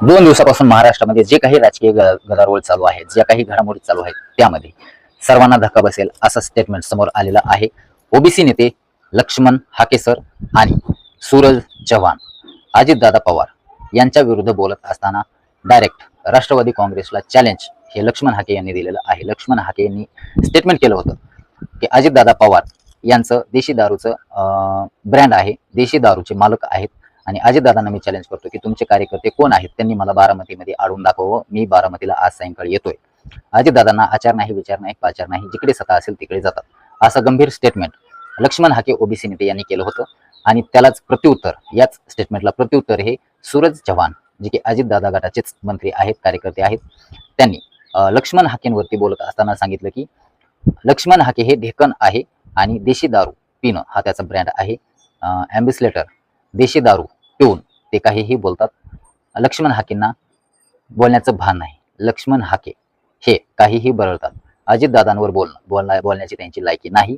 दोन दिवसापासून महाराष्ट्रामध्ये जे काही राजकीय ग- गदारोळ चालू आहे ज्या काही घडामोडी चालू आहेत त्यामध्ये सर्वांना धक्का बसेल असं स्टेटमेंट समोर आलेलं आहे. ओबीसी नेते लक्ष्मण हाकेसर आणि सूरज चव्हाण अजितदादा पवार यांच्या विरुद्ध बोलत असताना डायरेक्ट राष्ट्रवादी काँग्रेसला चॅलेंज हे लक्ष्मण हाके यांनी दिलेलं आहे. लक्ष्मण हाके यांनी स्टेटमेंट केलं होतं की अजितदादा पवार यांचं देशी दारूचं ब्रँड आहे. देशी दारूचे मालक आहेत. आणि अजितदादांना मी चॅलेंज करतो की तुमचे कार्यकर्ते कोण आहेत? त्यांनी मला बारामतीमध्ये आढून दाखवावं. मी बारामतीला आज सायंकाळी येतोय. अजितदादांना आचार नाही विचार नाही पाचार नाही जिकडे सत्ता असेल तिकडे जातात. असं गंभीर स्टेटमेंट लक्ष्मण हाके ओबीसी नेते यांनी केलं होतं. आणि त्यालाच प्रत्युत्तर याच स्टेटमेंटला प्रत्युत्तर हे सूरज चव्हाण जे की अजितदादा गटाचेच मंत्री आहेत कार्यकर्ते आहेत त्यांनी लक्ष्मण हाकेंवरती बोलत असताना सांगितलं की लक्ष्मण हाके हे ढेकण आहे आणि देशी दारू पिणं हा त्याचा ब्रँड आहे. ॲम्बिसलेटर देशी दारू टोन ते काहीही बोलतात. लक्ष्मण हाकेंना बोलण्याचं भान नाही. लक्ष्मण हाके. हे काहीही बरळतात. अजितदादांवर बोलणं बोलण्या बोलण्याची त्यांची लायकी नाही.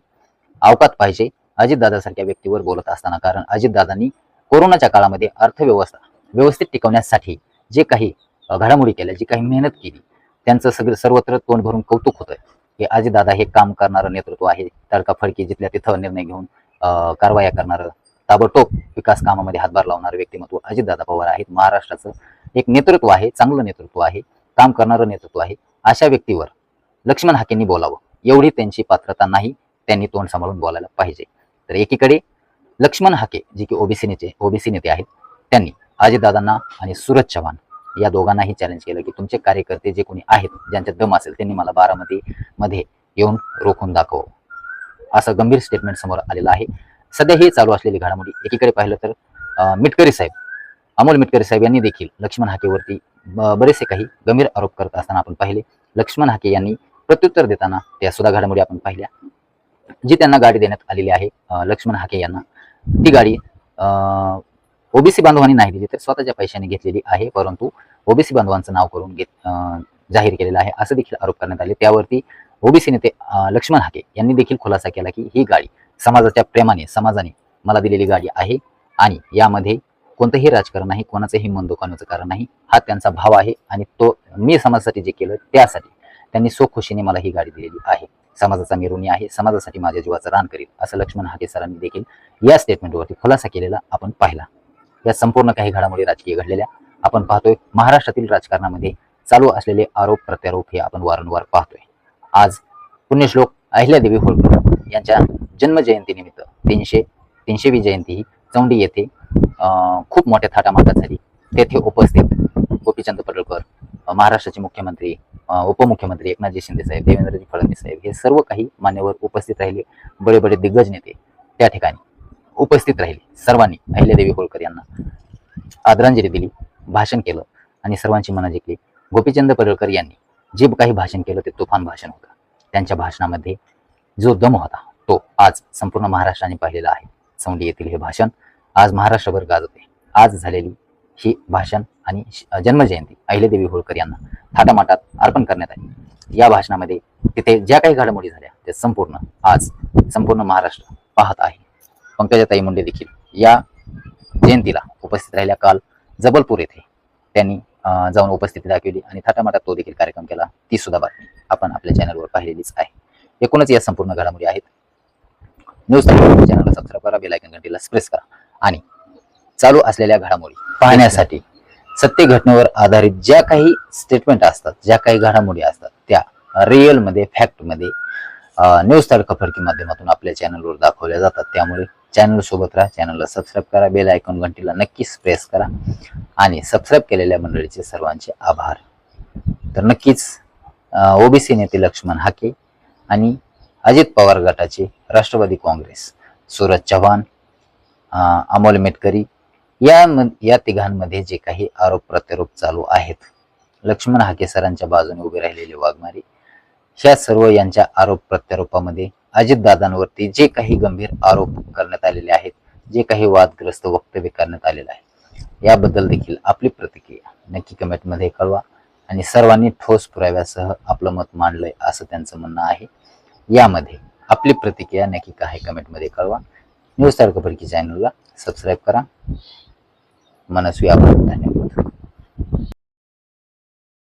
अवकात पाहिजे. अजितदादासारख्या व्यक्तीवर बोलत असताना कारण अजितदादांनी कोरोनाच्या काळामध्ये अर्थव्यवस्था व्यवस्थित टिकवण्यासाठी जे काही घडामोडी केल्या जी काही मेहनत केली त्यांचं सगळं सर्वत्र तोंड भरून कौतुक होतंय. की अजितदादा हे काम करणारं नेतृत्व आहे. तडकाफडकी जिथल्या तिथं निर्णय घेऊन कारवाया करणारं ताबडतोब विकास कामामध्ये हातभार लावणारे व्यक्तिमत्व अजितदादा पवार आहेत. महाराष्ट्राचं एक नेतृत्व आहे चांगलं नेतृत्व आहे काम करणारं नेतृत्व आहे. अशा व्यक्तीवर लक्ष्मण हाकेंनी बोलावं. एवढी त्यांची पात्रता नाही त्यांनी तोंड सांभाळून बोलायला पाहिजे. तर एकीकडे लक्ष्मण हाके जे की ओबीसी नेते ओबीसी नेते आहेत त्यांनी अजितदादांना आणि सूरज चव्हाण या दोघांनाही चॅलेंज केलं की तुमचे कार्यकर्ते जे कोणी आहेत ज्यांच्या दम असेल त्यांनी मला बारामती मध्ये येऊन रोखून दाखव असं गंभीर स्टेटमेंट समोर आलेलं आहे. सध्या ही चालू असलेली घडामोडी. एकीकडे पाहिलं तर मिटकरी साहेब अमोल मिटकरी साहेब यांनी देखील लक्ष्मण हाकेवरती ब- बरेचसे काही गंभीर आरोप करत असताना आपण पाहिले. लक्ष्मण हाके यांनी प्रत्युत्तर देताना त्या सुद्धा घडामोडी आपण पाहिल्या. जी त्यांना गाडी देण्यात आलेली आहे लक्ष्मण हाके यांना. ती गाडी ओबीसी बांधवांनी नाही दिली तर स्वतःच्या पैशाने घेतलेली आहे परंतु ओबीसी बांधवांचं नाव करून घेत जाहीर केलेलं आहे असं देखील आरोप करण्यात आले. त्यावरती ओबीसी नेते लक्ष्मण हाके यांनी देखील खुलासा केला की ही गाडी समाजाच्या प्रेमाने समाजाने मला दिलेली गाडी आहे आणि यामध्ये कोणतंही राजकारण नाही कोणाचंही मन दुखावण्याचं कारण नाही. हा त्यांचा भाव आहे आणि तो मी समाजासाठी जे केलं त्यासाठी त्यांनी सोखुशीने मला ही गाडी दिलेली आहे. समाजाचा मी ऋणी आहे समाजासाठी माझ्या जीवाचं रान करील असं लक्ष्मण हाके सरांनी देखील या स्टेटमेंटवरती खुलासा केलेला आपण पाहिला. या संपूर्ण काही घडामोडी राजकीय घडलेल्या आपण पाहतोय. महाराष्ट्रातील राजकारणामध्ये चालू असलेले आरोप प्रत्यारोप हे आपण वारंवार पाहतोय. आज पुण्यश्लोक अहिल्यादेवी होळकर यांच्या जन्मजयंतीनिमित्त तीनशे तीनशेवी जयंती ही चौंडी येथे अं, खूप मोठ्या थाटामाटात झाली. तेथे उपस्थित गोपीचंद पडळकर महाराष्ट्राचे मुख्यमंत्री उपमुख्यमंत्री एकनाथजी शिंदे साहेब देवेंद्रजी फडणवीस साहेब हे सर्व काही मान्यवर उपस्थित राहिले. बडे बडे दिग्गज नेते त्या ठिकाणी उपस्थित राहिले. सर्वांनी अहिल्यादेवी होळकर यांना आदरांजली दिली भाषण केलं आणि सर्वांची मनं जिंकली. गोपीचंद पडळकर यांनी जे काही भाषण केलं ते तुफान भाषण होतं. त्यांच्या भाषणामध्ये जो दम होता तो आज संपूर्ण महाराष्ट्राने पाहिलेला आहे. चौंडी येथील हे भाषण आज महाराष्ट्रभर गाजते आज झालेली ही भाषण आणि जन्मजयंती अहिल्यादेवी होळकर यांना थाटामाटात अर्पण करण्यात आली. या भाषणामध्ये तिथे ज्या काही घडामोडी झाल्या त्या संपूर्ण आज संपूर्ण महाराष्ट्र पाहत आहे. पंकजाताई मुंडे देखील या जयंतीला उपस्थित राहिल्या. काल जबलपूर येथे त्यांनी जाऊन उपस्थिती दाखवली आणि थाटामाटात तो देखील कार्यक्रम केला. ती सुद्धा बातमी आपण आपल्या चॅनलवर पाहिलेलीच आहे. एकूणच या संपूर्ण घडामोडी आहेत. न्यूज चॅनलला सबस्क्राईब करा बेलायकन घंटीला प्रेस करा. आणि चालू असलेल्या घडामोडी पाहण्यासाठी सत्य घटनेवर आधारित ज्या काही स्टेटमेंट असतात ज्या काही घडामोडी असतात त्या रिअलमध्ये फॅक्टमध्ये न्यूज तडकाफडकी माध्यमातून आपल्या चॅनलवर दाखवल्या जातात. त्यामुळे चॅनल सोबत राहा. चॅनलला सबस्क्राईब करा. बेल आयकॉन घंटीला नक्कीच प्रेस करा. आणि सबस्क्राईब केलेल्या मंडळीचे सर्वांचे आभार. तर नक्कीच ओबीसी नेते लक्ष्मण हाके आणि अजित पवार गटाचे राष्ट्रवादी काँग्रेस सूरज चव्हाण अमोल मेटकरी या म- या तिघांमध्ये जे काही आरोप प्रत्यारोप चालू आहेत लक्ष्मण हाके सरांच्या बाजूने उभे राहिलेले वाघमारी ह्या सर्व यांच्या आरोप प्रत्यारोपामध्ये अजितदादांवरती जे काही गंभीर आरोप करण्यात आलेले आहेत जे काही वादग्रस्त वक्तव्य करण्यात आलेलं आहे याबद्दल देखील आपली प्रतिक्रिया नक्की कमेंटमध्ये कळवा आणि सर्वांनी ठोस पुराव्यासह आपलं मत मांडलंय असं त्यांचं म्हणणं आहे. यामध्ये आपली प्रतिक्रिया नक्की काय कमेंटमध्ये कळवा. न्यूज तारखा चॅनलला सबस्क्राईब करा. मनस्वी आपण धन्यवाद.